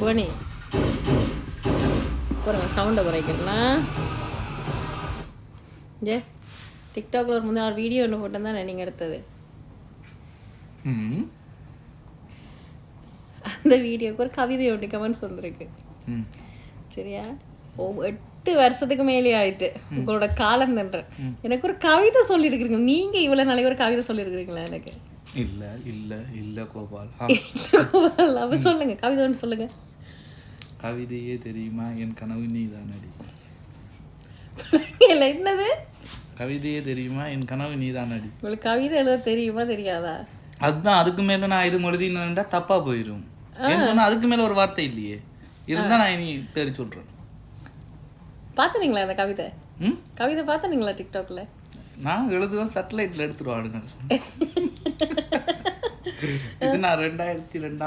போனி. பாருங்க சவுண்டை குறைக்கிறேன்னா ஏ டிக்டாக்ல ஒரு முன்னாள் வீடியோ ஒன்று போட்டிருந்தானே நீங்கள் எடுத்தது. ம். அந்த வீடியோக்கு ஒரு கவிதை ஒன்று கமெண்ட்ஸ் வந்திருக்கு. சரியா? எட்டு வருஷத்துக்கு மேலே ஆயிட்டு உங்களோட காலம் தன்ற எனக்கு ஒரு கவிதை சொல்லியிருக்கிறீங்க நீங்க இவ்வளவு நாளைக்கு ஒரு கவிதை சொல்லியிருக்கிறீங்களா எனக்கு? இல்ல இல்ல இல்ல கோபால். அப்ப சொல்லுங்க கவிதை ஒன்று சொல்லுங்க. கவிதையே தெரியுமா? என் கனவு நீதானடி. இல்லை என்னது? கவிதையே தெரியுமா? என் கனவு நீதானடி. உங்களுக்கு கவிதை எழுத தெரியுமா தெரியாதா? அதுதான் அதுக்கு மேல நான் இது எழுதினா தப்பா போயிடும் ஏன்னு சொன்னா அதுக்கு மேல ஒரு வார்த்தை இல்லையே. இருந்தா நான் இனி தேடி சொல்றேன். பார்த்துனீங்களா அந்த கவிதை? கவிதை பார்த்துனீங்களா டிக்டாக்ல நான் எழுதுவேன் சேட்டலைட்ல எடுத்துருவாடுங்க இது நான் ரெண்டாயிரத்தி ரெண்டாம்